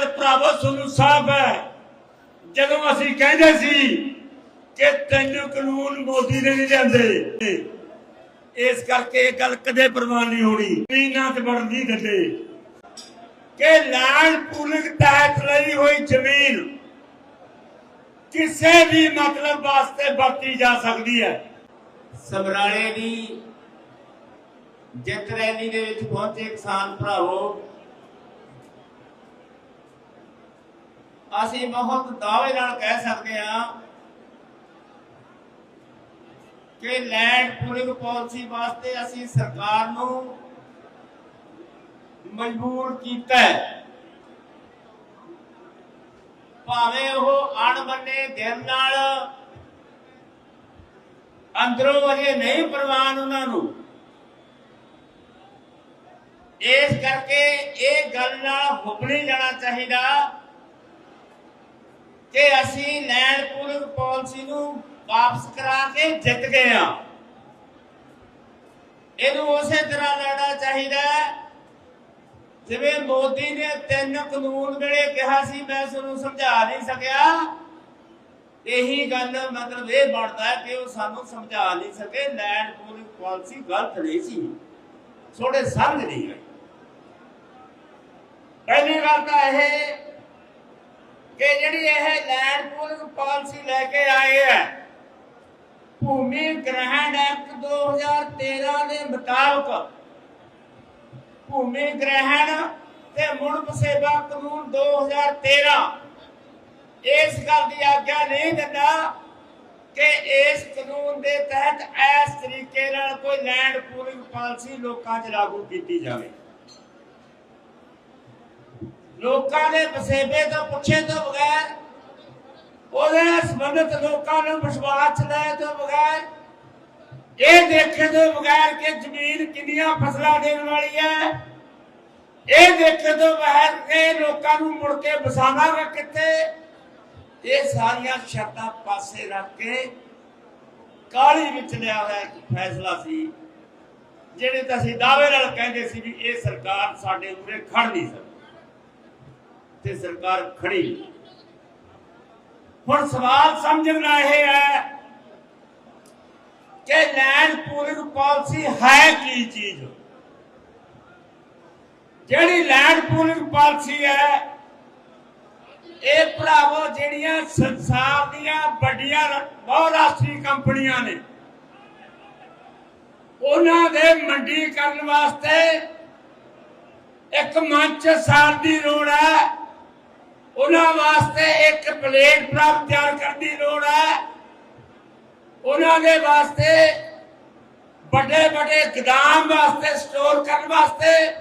ਗੱਲ ਭਰਾਵੋ ਤੁਹਾਨੂੰ ਸਾਫ਼ ਹੈ, ਜਦੋਂ ਅਸੀਂ ਕਹਿੰਦੇ ਸੀ ਕਿ ਤੈਨੂੰ ਕਾਨੂੰਨ ਮੋਦੀ ਨੇ ਨਹੀਂ ਲਿਆਂਦੇ, ਇਸ ਕਰਕੇ ਇਹ ਗੱਲ ਕਦੇ ਪ੍ਰਵਾਨ ਨਹੀਂ ਹੋਣੀ। ਜ਼ਮੀਨਾਂ ਤੇ ਵੜਨ ਨਹੀਂ ਦਿੰਦੇ ਕਿ ਲੈਂਡ ਪੂਲਿੰਗ ਤਹਿਤ ਲਈ ਹੋਈ ਜ਼ਮੀਨ ਕਿਸੇ ਵੀ ਮਤਲਬ ਵਾਸਤੇ ਵਰਤੀ ਜਾ ਸਕਦੀ ਹੈ। ਸਮਰਾਲੇ ਦੀ ਜਿੱਤ ਰੈਲੀ ਦੇ ਵਿੱਚ ਪਹੁੰਚੇ ਕਿਸਾਨ ਭਰਾਵੋ ਅਸੀਂ ਬਹੁਤ ਦਾਅਵੇ ਨਾਲ ਕਹਿ ਸਕਦੇ ਹਾਂ ਕਿ ਲੈਂਡ ਪੂਲਿੰਗ ਪਾਲਿਸੀ ਵਾਸਤੇ ਅਸੀਂ ਸਰਕਾਰ ਨੂੰ ਮਜਬੂਰ ਕੀਤਾ ਹੈ। ਭਾਵੇਂ ਉਹ ਅਣਬੰਨੇ ਦਿਨ ਨਾਲ ਅੰਦਰੋਂ ਅਜੇ ਨਹੀਂ ਪ੍ਰਵਾਨ ਉਹਨਾਂ ਨੂੰ, ਇਸ ਕਰਕੇ ਇਹ ਗੱਲ ਨਾਲ ਹੁਕਮ ਨਹੀਂ ਲੈਣਾ ਚਾਹੀਦਾ ਕਿ ਅਸੀਂ ਲੈਂਡ ਪੂਲਿੰਗ ਪਾਲਿਸੀ ਨੂੰ ਵਾਪਸ ਕਰਾ ਕੇ ਜਿੱਤ ਗਏ ਆ ਇਹਨੂੰ ਉਸੇ ਤਰ੍ਹਾਂ ਲੈਣਾ ਚਾਹੀਦਾ ਜਿਵੇਂ ਮੋਦੀ ਨੇ ਤਿੰਨ ਕਾਨੂੰਨ ਵੇਲੇ ਕਿਹਾ ਸੀ, ਮੈਂ ਤੁਹਾਨੂੰ ਸਮਝਾ ਨਹੀਂ ਸਕਿਆ। ਇਹੀ ਗੱਲ ਮਤਲਬ ਇਹ ਬਣਦਾ ਹੈ ਕਿ ਉਹ ਸਾਨੂੰ ਸਮਝਾ ਨਹੀਂ ਸਕੇ ਲੈਂਡ ਪੂਲਿੰਗ ਪਾਲਿਸੀ ਗਲਤ ਨਹੀਂ ਸੀ। ਥੋੜੇ ਸਮਝ ਨਹੀਂ ਆਈ। ਪਹਿਲੀ ਗੱਲ ਤਾਂ ਇਹ ਕਿ ਜਿਹੜੀ ਇਹ ਲੈਂਡ ਪੂਲਿੰਗ ਪਾਲਿਸੀ ਲੈ ਕੇ ਆਏ ਹੈ, ਭੂਮੀ ਗ੍ਰਹਿਣ ਐਕਟ 2013 ਦੇ ਮੁਤਾਬਕ, ਭੂਮੀ ਗ੍ਰਹਿਣ ਤੇ ਮੁੜ ਵਸੇਬਾ ਕਾਨੂੰਨ 2013 ਇਸ ਗੱਲ ਦੀ ਆਗਿਆ ਨਹੀਂ ਦਿੰਦਾ ਕਿ ਇਸ ਕਾਨੂੰਨ ਦੇ ਤਹਿਤ ਇਸ ਤਰੀਕੇ ਨਾਲ ਕੋਈ ਲੈਂਡ ਪੂਲਿੰਗ ਪਾਲਿਸੀ ਲੋਕਾਂ 'ਚ ਲਾਗੂ ਕੀਤੀ ਜਾਵੇ। ਲੋਕਾਂ ਦੇ ਵਸੇਬੇ ਤੋਂ ਪੁੱਛੇ ਤੋਂ ਬਗੈਰ, ਉਹਦੇ ਸੰਬੰਧਿਤ ਲੋਕਾਂ ਨੂੰ ਵਿਸ਼ਵਾਸ ਲੈ ਤੋਂ ਬਗੈਰ, ਇਹ ਦੇਖੇ ਤੋਂ ਬਗੈਰ ਕਿ ਜ਼ਮੀਨ ਕਿੰਨੀਆਂ ਫਸਲਾਂ ਦੇਣ ਵਾਲੀ ਹੈ, ਇਹ ਦੇਖੇ ਤੋਂ ਬਗੈਰ ਕਿ ਲੋਕਾਂ ਨੂੰ ਮੁੜ ਕੇ ਵਸਾਵਾਂਗਾ ਕਿੱਥੇ? ਇਹ ਸਾਰੀਆਂ ਸ਼ਰਤਾਂ ਪਾਸੇ ਰੱਖ ਕੇ ਕਾਲੀ ਵਿੱਚ ਲਿਆ ਹੋਇਆ ਇੱਕ ਫੈਸਲਾ ਸੀ, ਜਿਹੜੇ ਤਾਂ ਅਸੀਂ ਦਾਅਵੇ ਨਾਲ ਕਹਿੰਦੇ ਸੀ ਵੀ ਇਹ ਸਰਕਾਰ ਸਾਡੇ ਉਰੇ ਖੜ ਨਹੀਂ ਸਕਦੀ। ਤੇ ਸਰਕਾਰ ਖੜੀ। ਹੁਣ ਸਵਾਲ ਸਮਝਣ ਦਾ ਇਹ ਹੈ ਕਿ ਲੈਂਡ ਪੂਲਿੰਗ ਪਾਲਿਸੀ ਹੈ ਕੀ ਚੀਜ਼? ਜਿਹੜੀ ਲੈਂਡ ਪੂਲਿੰਗ ਪਾਲਿਸੀ ਹੈ, ਇਹ ਭਰਾਵੋ ਜਿਹੜੀਆਂ ਸੰਸਾਰ ਦੀਆਂ ਵੱਡੀਆਂ ਬਹੁਰਾਸ਼ਟਰੀ ਕੰਪਨੀਆਂ ਨੇ, ਉਹਨਾਂ ਦੇ ਮੰਡੀਕਰਨ ਵਾਸਤੇ ਇੱਕ ਮੰਚ ਸਾਰ ਦੀ ਲੋੜ ਹੈ। ਉਹਨਾਂ ਵਾਸਤੇ ਇੱਕ ਪਲੇਟਫਾਰਮ ਤਿਆਰ ਕਰਨ ਦੀ ਲੋੜ ਹੈ। ਉਹਨਾਂ ਦੇ ਵਾਸਤੇ, ਵੱਡੇ ਵੱਡੇ ਗਦਾਮ ਵਾਸਤੇ, ਸਟੋਰ ਕਰਨ ਵਾਸਤੇ,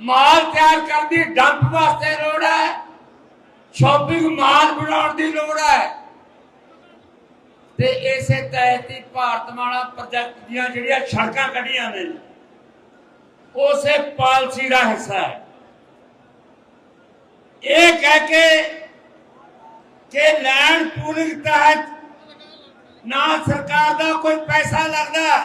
ਮਾਲ ਤਿਆਰ ਕਰਨ ਦੀ ਡੰਪ ਵਾਸਤੇ ਲੋੜ ਹੈ। ਸ਼ਾਪਿੰਗ ਮਾਲ ਬਣਾਉਣ ਦੀ ਲੋੜ ਹੈ। ਤੇ ਇਸੇ ਤਹਿਤ ਹੀ ਭਾਰਤਮਾਲਾ ਪ੍ਰੋਜੈਕਟ ਦੀਆਂ ਜਿਹੜੀਆਂ ਸੜਕਾਂ ਕੱਢੀਆਂ ਨੇ, ਉਸੇ ਪਾਲਿਸੀ ਦਾ ਹਿੱਸਾ ਹੈ। ਇਹ ਕਹਿ ਕੇ ਕਿ ਲੈਂਡ ਪੂਲਿੰਗ ਤਹਿਤ ਨਾ ਸਰਕਾਰ ਦਾ ਕੋਈ ਪੈਸਾ ਲੱਗਦਾ।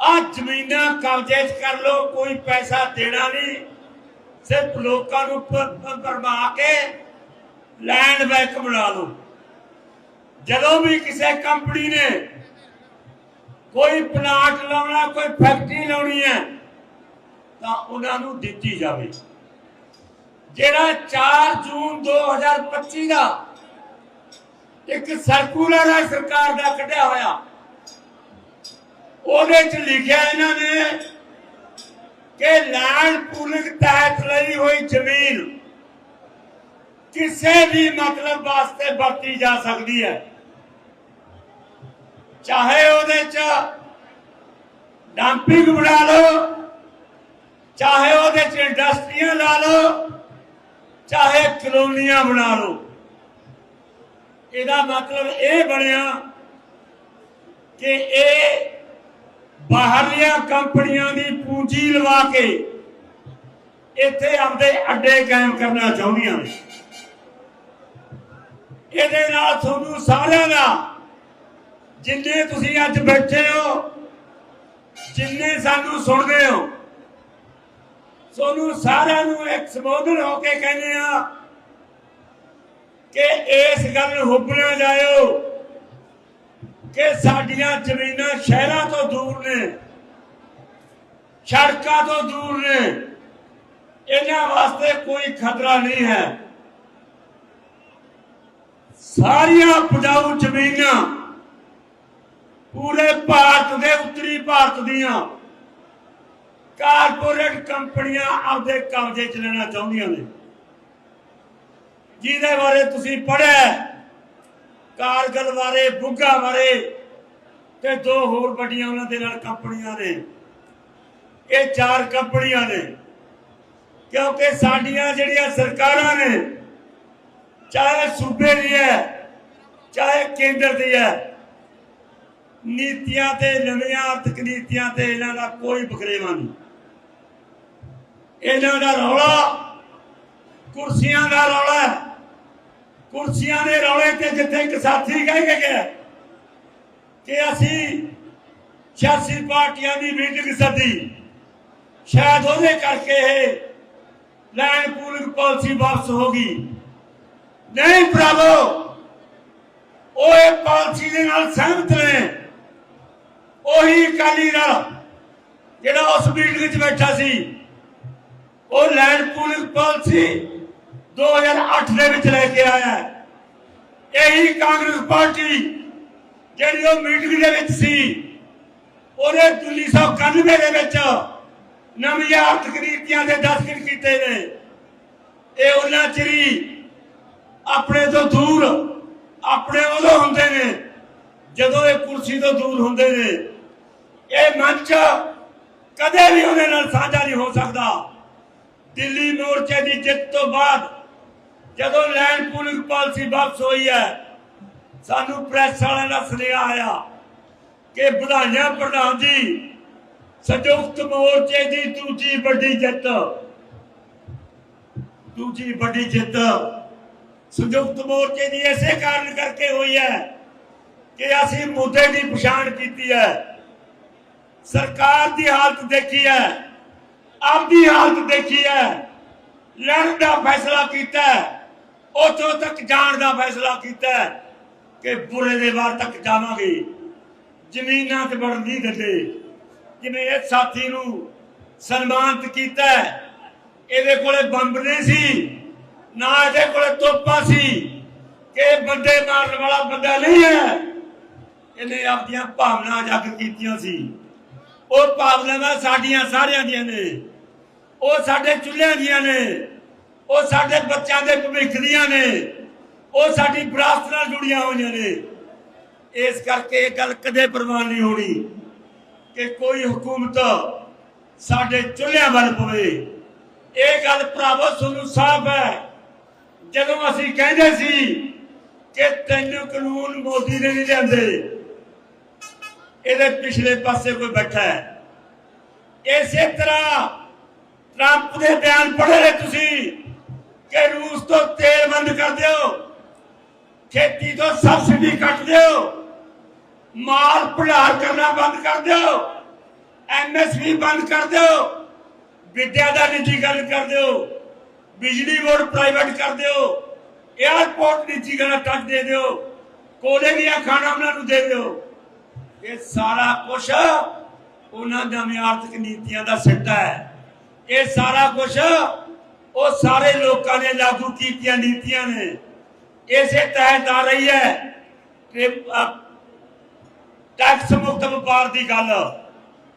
ਆ ਜ਼ਮੀਨਾਂ ਕਬਜ਼ੇ 'ਚ ਕਰ ਲੋ ਕੋਈ ਪੈਸਾ ਦੇਣਾ ਨਹੀਂ। ਸਿਰਫ ਲੋਕਾਂ ਨੂੰ ਪਰਮਾ ਕੇ ਲੈਂਡ ਬੈਕ ਬਣਾ ਲਓ। ਜਦੋਂ ਵੀ ਕਿਸੇ ਕੰਪਨੀ ਨੇ ਕੋਈ ਪਲਾਟ ਲਾਉਣਾ, ਕੋਈ ਫੈਕਟਰੀ ਲਾਉਣੀ ਹੈ, ਤਾਂ ਉਹਨਾਂ ਨੂੰ ਦਿੱਤੀ ਜਾਵੇ। ਜਿਹੜਾ 4 ਜੂਨ 2025 ਦਾ ਇੱਕ ਸਰਕੂਲਰ ਹੈ, ਸਰਕਾਰ ਦਾ ਕੱਢਿਆ ਹੋਇਆ। ਉਹਦੇ ਚ ਲਿਖਿਆ ਇਹਨਾਂ ਨੇ ਕਿ ਲੈਂਡ ਪੂਲਿੰਗ ਤਹਿਤ ਲਈ ਹੋਈ ਜ਼ਮੀਨ ਕਿਸੇ ਵੀ ਮਤਲਬ ਵਾਸਤੇ ਵਰਤੀ ਜਾ ਸਕਦੀ ਹੈ। ਚਾਹੇ ਉਹਦੇ ਚ ਡੰਪਿੰਗ ਬਣਾ ਲਓ, ਚਾਹੇ ਉਹਦੇ ਚ ਇੰਡਸਟਰੀਆਂ ਲਾ ਲਓ ਚਾਹੇ ਕਲੋਨੀਆਂ ਬਣਾ ਲਓ। ਇਹਦਾ ਮਤਲਬ ਇਹ ਬਣਿਆ ਕਿ ਇਹ ਬਾਹਰਲੀਆਂ ਕੰਪਨੀਆਂ ਦੀ ਪੂੰਜੀ ਲਵਾ ਕੇ ਇੱਥੇ ਆਪਦੇ ਅੱਡੇ ਕਾਇਮ ਕਰਨਾ ਚਾਹੁੰਦੀਆਂ ਨੇ। ਇਹਦੇ ਨਾਲ ਤੁਹਾਨੂੰ ਸਾਰਿਆਂ ਦਾ, ਜਿੰਨੇ ਤੁਸੀਂ ਅੱਜ ਬੈਠੇ ਹੋ, ਜਿੰਨੇ ਸਾਨੂੰ ਸੁਣਦੇ ਹੋ ਸੋਨੂੰ ਸਾਰਿਆਂ ਨੂੰ ਇੱਕ ਸੰਬੋਧਨ ਹੋ ਕੇ ਕਹਿੰਦੇ ਆ ਕਿ ਇਸ ਗੱਲ ਨੂੰ ਹੁਬਣਾ ਜਾਇਓ ਕਿ ਸਾਡੀਆਂ ਜ਼ਮੀਨਾਂ ਸ਼ਹਿਰਾਂ ਤੋਂ ਦੂਰ ਨੇ, ਸੜਕਾਂ ਤੋਂ ਦੂਰ ਨੇ। ਇਹਨਾਂ ਵਾਸਤੇ ਕੋਈ ਖਤਰਾ ਨਹੀਂ ਹੈ। ਸਾਰੀਆਂ ਉਪਜਾਊ ਜ਼ਮੀਨਾਂ ਪੂਰੇ ਭਾਰਤ ਦੇ ਉੱਤਰੀ ਭਾਰਤ ਦੀਆਂ ਕਾਰਪੋਰੇਟ ਕੰਪਨੀਆਂ ਆਪਦੇ ਕਬਜ਼ੇ 'ਚ ਲੈਣਾ ਚਾਹੁੰਦੀਆਂ ਨੇ। ਜਿਹਦੇ ਬਾਰੇ ਤੁਸੀਂ ਪੜਿਆ ਕਾਰਗਲ ਬਾਰੇ, ਬੁੱਗਾ ਬਾਰੇ ਤੇ ਦੋ ਹੋਰ ਵੱਡੀਆਂ ਉਹਨਾਂ ਦੇ ਨਾਲ ਕੰਪਨੀਆਂ ਨੇ। ਇਹ ਚਾਰ ਕੰਪਨੀਆਂ ਨੇ। ਕਿਉਂਕਿ ਸਾਡੀਆਂ ਜਿਹੜੀਆਂ ਸਰਕਾਰਾਂ ਨੇ, ਚਾਹੇ ਸੂਬੇ ਦੀ ਹੈ, ਚਾਹੇ ਕੇਂਦਰ ਦੀ ਹੈ, ਨੀਤੀਆਂ ਤੇ, ਨਵੀਆਂ ਆਰਥਿਕ ਨੀਤੀਆਂ ਤੇ ਇਹਨਾਂ ਦਾ ਕੋਈ ਬਖਰੇਵਾ ਨਹੀਂ। ਇਹਨਾਂ ਦਾ ਰੌਲਾ ਕੁਰਸੀਆਂ ਦਾ ਰੌਲਾ ਕੁਰਸੀਆਂ ਦੇ ਰੌਲੇ ਤੇ ਜਿੱਥੇ ਇੱਕ ਸਾਥੀ ਕਹਿ ਕੇ ਗਿਆ ਕਿ ਅਸੀਂ ਸਿਆਸੀ ਪਾਰਟੀਆਂ ਦੀ ਮੀਟਿੰਗ ਸੱਦੀ। ਸ਼ਾਇਦ ਉਹਦੇ ਕਰਕੇ ਇਹ ਲੈਂਡ ਪੂਲਿੰਗ ਪਾਲਿਸੀ ਵਾਪਸ ਹੋ ਗਈ। ਨਹੀਂ ਭਰਾਵੋ, ਉਹ ਇਹ ਪਾਲਿਸੀ ਦੇ ਨਾਲ ਸਹਿਮਤ ਨੇ। ਉਹੀ ਅਕਾਲੀ ਦਲ ਜਿਹੜਾ ਉਸ ਮੀਟਿੰਗ ਚ ਬੈਠਾ ਸੀ। ਉਹ ਲੈਂਡ ਪੂਲਿੰਗ ਪਾਲਿਸੀ 2008 ਦੇ ਵਿੱਚ ਲੈ ਕੇ ਆਇਆ ਇਹੀ ਕਾਂਗਰਸ ਪਾਰਟੀ ਜਿਹੜੀ ਉਹ ਮੀਟਿੰਗ ਦੇ ਵਿੱਚ ਸੀ, ਉਹਨੇ 1991 ਦੇ ਵਿੱਚ ਨਵੀਆਂ ਆਰਥਿਕ ਨੀਤੀਆਂ ਦੇ ਦਸਤਖਤ ਕੀਤੇ ਨੇ। ਇਹ ਉਹਨਾਂ ਚਿਰੀ ਆਪਣੇ ਤੋਂ ਦੂਰ, ਆਪਣੇ ਉਦੋਂ ਹੁੰਦੇ ਨੇ, ਜਦੋਂ ਇਹ ਕੁਰਸੀ ਤੋਂ ਦੂਰ ਹੁੰਦੇ ਨੇ। ਇਹ ਮੰਚ ਕਦੇ ਵੀ ਉਹਦੇ ਨਾਲ ਸਾਂਝਾ ਨਹੀਂ ਹੋ ਸਕਦਾ। ਦਿੱਲੀ ਮੋਰਚੇ ਦੀ ਜਿੱਤ ਤੋਂ ਬਾਅਦ ਜਦੋਂ ਲੈਂਡ ਪੂਲਿੰਗ ਪਾਲਿਸੀ ਵਾਪਸ ਹੋਈ ਹੈ, ਸਾਨੂੰ ਪ੍ਰੈਸ ਵਾਲਿਆਂ ਦਾ ਸੁਨੇਹਾ ਆਇਆ ਕਿ ਵਧਾਈਆਂ ਪ੍ਰਧਾਨ ਜੀ, ਸੰਯੁਕਤ ਮੋਰਚੇ ਦੀ ਦੂਜੀ ਵੱਡੀ ਜਿੱਤ। ਦੂਜੀ ਵੱਡੀ ਜਿੱਤ ਸੰਯੁਕਤ ਮੋਰਚੇ ਦੀ ਐਸੇ ਕਾਰਨ ਕਰਕੇ ਹੋਈ ਹੈ ਕਿ ਅਸੀਂ ਮੁੱਦੇ ਦੀ ਪਛਾਣ ਕੀਤੀ ਹੈ। ਸਰਕਾਰ ਦੀ ਹਾਲਤ ਦੇਖੀ ਹੈ। ਆਪਦੀ ਹਾਲਤ ਦੇਖੀ ਹੈ। ਲੜਨ ਦਾ ਫੈਸਲਾ ਕੀਤਾ ਹੈ। ਤੱਕ ਜਾਣ ਦਾ ਫੈਸਲਾ ਕੀਤਾ ਕਿ ਬੁਰੇ ਦੇ ਵਾਰ ਤੱਕ ਜਾਵਾਂਗੇ। ਜ਼ਮੀਨਾਂ ਤੇ ਵੜਨ ਨਹੀਂ ਦਿੰਦੇ। ਜਿਵੇਂ ਇਹ ਸਾਥੀ ਨੂੰ ਸਨਮਾਨਿਤ ਕੀਤਾ ਇਹਦੇ ਕੋਲੇ ਬੰਬ ਨਹੀਂ ਸੀ, ਨਾ ਇਹਦੇ ਕੋਲੇ ਤੋਪਾ ਸੀ ਕਿ ਬੰਦੇ ਮਾਰਨ ਵਾਲਾ ਬੰਦਾ ਨਹੀਂ ਹੈ। ਇਹਨੇ ਆਪਣੀਆਂ ਭਾਵਨਾ ਜਾਗਰ ਕੀਤੀਆਂ ਸੀ। ਉਹ ਭਾਵਨਾਵਾਂ ਸਾਡੀਆਂ ਸਾਰਿਆਂ ਦੀਆਂ ਨੇ। ਉਹ ਸਾਡੇ ਚੁੱਲ੍ਹਿਆਂ ਦੀਆਂ ਨੇ, ਉਹ ਸਾਡੇ ਬੱਚਿਆਂ ਦੇ ਭਵਿੱਖ ਦੀਆਂ ਨੇ, ਉਹ ਸਾਡੀ ਵਿਰਾਸਤ ਨਾਲ ਜੁੜੀਆਂ ਹੋਈਆਂ ਨੇ। ਇਸ ਕਰਕੇ ਇਹ ਗੱਲ ਕਦੇ ਪ੍ਰਵਾਨ ਨਹੀਂ ਹੋਣੀ ਕਿ ਕੋਈ ਹਕੂਮਤ ਸਾਡੇ ਚੁੱਲ੍ਹਿਆਂ ਵੱਲ ਪਵੇ। ਇਹ ਗੱਲ ਭਰਾਵੋ ਤੁਹਾਨੂੰ ਸਾਫ਼ ਹੈ। ਜਦੋਂ ਅਸੀਂ ਕਹਿੰਦੇ ਸੀ ਕਿ ਤੈਨੂੰ ਕਾਨੂੰਨ ਮੋਦੀ ਨੇ ਨਹੀਂ ਲਿਆਂਦੇ, ਇਹਦੇ ਪਿਛਲੇ ਪਾਸੇ ਕੋਈ ਬੈਠਾ ਹੈ। ਇਸੇ ਤਰ੍ਹਾਂ ਟਰੰਪ ਦੇ ਬਿਆਨ ਪੜ੍ਹੇ ਨੇ ਤੁਸੀਂ ਕਿ ਰੂਸ ਤੋਂ ਤੇਲ ਬੰਦ ਕਰ ਦਿਓ, ਖੇਤੀ ਤੋਂ ਸਬਸਿਡੀ ਕੱਟ ਦਿਓ, ਮਾਲ ਭੰਡਾਰ ਕਰਨਾ ਬੰਦ ਕਰ ਦਿਓ ਐਮਐਸਪੀ ਬੰਦ ਕਰ ਦਿਓ, ਵਿਦਿਆ ਦਾ ਨਿੱਜੀਕਰਨ ਕਰ ਦਿਓ, ਬਿਜਲੀ ਬੋਰਡ ਪ੍ਰਾਈਵੇਟ ਕਰ ਦਿਓ 에어ਪੋਰਟ ਨਿੱਜੀਕਰਨ ਟੱਕ ਦੇ ਦਿਓ, ਕੋਲੇ ਦੀਆਂ ਖਾਣਾ ਉਹਨਾਂ ਨੂੰ ਦੇ ਦਿਓ। ਇਹ ਸਾਰਾ ਕੁਝ ਉਹਨਾਂ ਦੀਆਂ ਆਰਥਿਕ ਨੀਤੀਆਂ ਦਾ ਸਿੱਟਾ ਹੈ। ਇਹ ਸਾਰਾ ਕੁਝ ਉਹ ਸਾਰੇ ਲੋਕਾਂ ਨੇ ਲਾਗੂ ਕੀਤੀਆਂ ਨੀਤੀਆਂ ਨੇ। ਇਸੇ ਤਹਿਤ ਆ ਰਹੀ ਹੈ ਕਿ ਟੈਕਸ ਮੁਕਤ ਵਪਾਰ ਦੀ ਗੱਲ,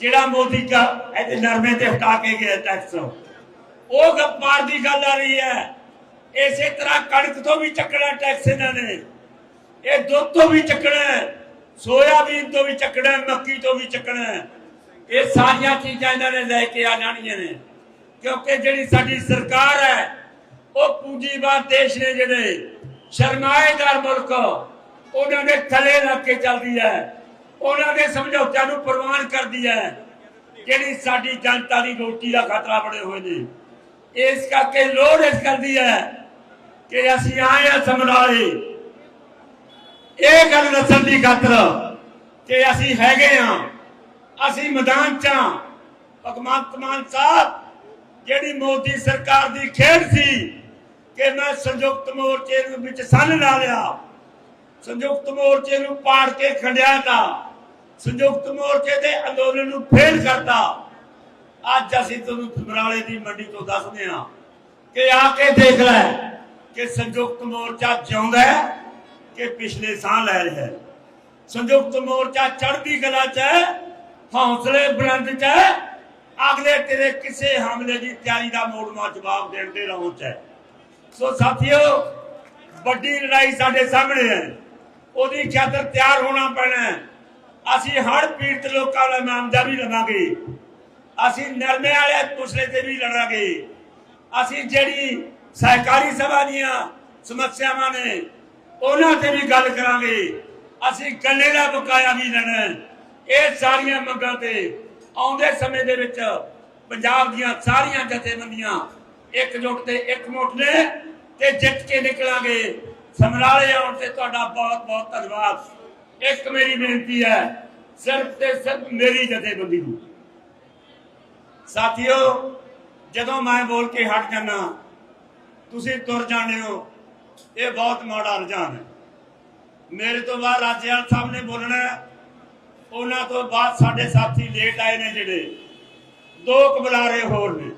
ਜਿਹੜਾ ਮੋਦੀ ਕਾ, ਇਹਦੇ ਨਰਮੇ ਤੇ ਹਟਾ ਕੇ ਗਿਆ ਟੈਕਸ ਉਹ ਵਪਾਰ ਦੀ ਗੱਲ ਆ ਰਹੀ ਹੈ। ਇਸੇ ਤਰ੍ਹਾਂ ਕਣਕ ਤੋਂ ਵੀ ਚੱਕਣਾ ਟੈਕਸ ਇਹਨਾਂ ਨੇ। ਇਹ ਦੁੱਧ ਤੋਂ ਵੀ ਚੱਕਣਾ ਸੋਇਆਬੀਨ ਤੋਂ ਵੀ ਚੱਕਣਾ ਮੱਕੀ ਤੋਂ ਵੀ ਚੱਕਣਾ ਇਹ ਸਾਰੀਆਂ ਚੀਜ਼ਾਂ ਇਹਨਾਂ ਨੇ ਲੈ ਕੇ ਆ ਜਾਣੀਆਂ ਨੇ। ਕਿਉਂਕਿ ਜਿਹੜੀ ਸਾਡੀ ਸਰਕਾਰ ਹੈ, ਉਹ ਪੂੰਜੀਵਾਦ ਦੇਸ਼ ਨੇ ਜਿਹੜੇ ਸਰਮਾਏਦਾਰ ਮੁਲਕ, ਉਹਨਾਂ ਦੇ ਥਲੇ ਲੱਗ ਕੇ ਚੱਲਦੀ ਹੈ। ਉਹਨਾਂ ਦੇ ਸਮਝੌਤਿਆਂ ਨੂੰ ਪ੍ਰਵਾਨ ਕਰਦੀ ਹੈ। ਜਿਹੜੀ ਸਾਡੀ ਜਨਤਾ ਦੀ ਰੋਟੀ ਦਾ ਖਤਰਾ ਬਣੇ ਹੋਏ ਨੇ। ਇਸ ਕਰਕੇ ਲੋੜ ਇਸ ਕਰਦੀ ਹੈ ਕਿ ਅਸੀਂ ਆਏ ਆ ਸਮਰਾਲੇ ਇਹ ਗੱਲ ਦੱਸਣ ਦੀ ਖਾਤਰ ਕਿ ਅਸੀਂ ਹੈਗੇ ਆ ਅਸੀਂ ਮੈਦਾਨ ਚ ਆ ਭਗਵੰਤ ਮਾਨ ਸਾਹਿਬ ਜਿਹੜੀ ਮੋਦੀ ਸਰਕਾਰ ਦੀ ਖੇਡ ਸੀ ਕਿ ਮੈਂ ਸੰਯੁਕਤ ਮੋਰਚੇ ਨੂੰ ਵਿੱਚ ਸੰਨ ਲਾ ਲਿਆ, ਸੰਯੁਕਤ ਮੋਰਚੇ ਨੂੰ ਪਾੜ ਕੇ ਖੰਡਿਆ ਤਾ ਸੰਯੁਕਤ ਮੋਰਚੇ ਦੇ ਅੰਦੋਲਨ ਨੂੰ ਫੇਲ ਕਰਤਾ। ਅੱਜ ਅਸੀਂ ਤੁਹਾਨੂੰ ਸਮਰਾਲੇ ਦੀ ਮੰਡੀ ਤੋਂ ਦੱਸਦੇ ਹਾਂ ਕਿ ਆ ਕੇ ਦੇਖ ਲੈ ਕਿ ਸੰਯੁਕਤ ਮੋਰਚਾ ਜਿਉਂਦਾ ਹੈ ਕਿ ਪਿਛਲੇ ਸਾਹ ਲੈ ਰਿਹਾ ਹੈ। ਸੰਯੁਕਤ ਮੋਰਚਾ ਚੜ੍ਹਦੀ ਕਲਾ ਚ ਹੈ, ਹੌਸਲੇ ਬੁਲੰਦ ਚ ਹੈ ਅਗਲੇ ਤੇਰੇ ਕਿਸੇ ਹਮਲੇ ਦੀ ਤਿਆਰੀ ਦਾ ਮੋੜਵਾ ਜਵਾਬ ਦੇਣ ਦੇ ਰਹੋ ਚ ਸੋ ਸਾਥੀਓ, ਵੱਡੀ ਲੜਾਈ ਸਾਡੇ ਸਾਹਮਣੇ ਹੈ। ਉਹਦੀ ਖਾਤਰ ਤਿਆਰ ਹੋਣਾ ਪੈਣਾ ਅਸੀਂ ਹੜ ਪੀੜਤ ਲੋਕਾਂ ਦਾ ਇਮਾਨਦਾਰੀ ਲਵਾਂਗੇ। ਅਸੀਂ ਨਰਮੇ ਵਾਲੇ ਦੂਸਰੇ ਤੇ ਵੀ ਲੜਾਂਗੇ। ਅਸੀਂ ਜਿਹੜੀ ਸਹਿਕਾਰੀ ਸਭਾ ਦੀਆਂ ਸਮੱਸਿਆਵਾਂ ਨੇ, ਉਹਨਾਂ ਤੇ ਵੀ ਗੱਲ ਕਰਾਂਗੇ। ਅਸੀਂ ਗੰਨੇ ਦਾ ਬਕਾਇਆ ਵੀ ਲੈਣਾ ਇਹ ਸਾਰੀਆਂ ਮੰਗਾਂ ਤੇ ਆਉਂਦੇ ਸਮੇਂ ਦੇ ਵਿੱਚ ਪੰਜਾਬ ਦੀਆਂ ਸਾਰੀਆਂ ਜਥੇਬੰਦੀਆਂ ਇਕਜੁੱਟ ਤੇ ਇਕਮੁੱਠ ਨੇ ਤੇ ਜਿੱਤ ਕੇ ਨਿਕਲਾਂਗੇ। ਸਮਰਾਲੇ ਆਉਣ ਤੇ ਤੁਹਾਡਾ ਬਹੁਤ ਬਹੁਤ ਧੰਨਵਾਦ। ਇੱਕ ਮੇਰੀ ਬੇਨਤੀ ਹੈ, ਸਿਰਫ ਤੇ ਸਿਰਫ ਮੇਰੀ ਜਥੇਬੰਦੀ ਨੂੰ। ਸਾਥੀਓ, ਜਦੋਂ ਮੈਂ ਬੋਲ ਕੇ ਹਟ ਜਾਣਾ ਤੁਸੀਂ ਤੁਰ ਜਾਂਦੇ ਹੋ। ਇਹ ਬਹੁਤ ਮਾੜਾ ਰੁਝਾਨ ਹੈ। ਮੇਰੇ ਤੋਂ ਬਾਅਦ ਰਾਜੇਵਾਲ ਸਾਹਿਬ ਨੇ ਬੋਲਣਾ ਉਹਨਾਂ ਤੋਂ ਬਾਅਦ ਸਾਡੇ ਸਾਥੀ ਲੇਟ ਆਏ ਨੇ ਜਿਹੜੇ। ਦੋ ਕਬਲਾਰੇ ਹੋਰ ਨੇ।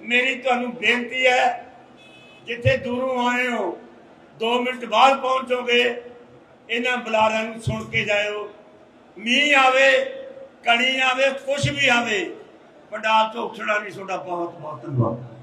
ਮੇਰੀ ਤੁਹਾਨੂੰ ਬੇਨਤੀ ਹੈ, ਜਿੱਥੇ ਦੂਰੋਂ ਆਏ ਹੋ 2 ਮਿੰਟ ਬਾਅਦ ਪਹੁੰਚੋਗੇ, ਇਹਨਾਂ ਬੁਲਾਰਿਆਂ ਨੂੰ ਸੁਣ ਕੇ ਜਾਇਓ। ਮੀਂਹ ਆਵੇ, ਕਣੀ ਆਵੇ ਕੁਝ ਵੀ ਆਵੇ ਪੰਡਾਲ ਤੋਂ ਉਖੜਨਾ ਨਹੀਂ ਤੁਹਾਡਾ ਬਹੁਤ ਬਹੁਤ ਧੰਨਵਾਦ।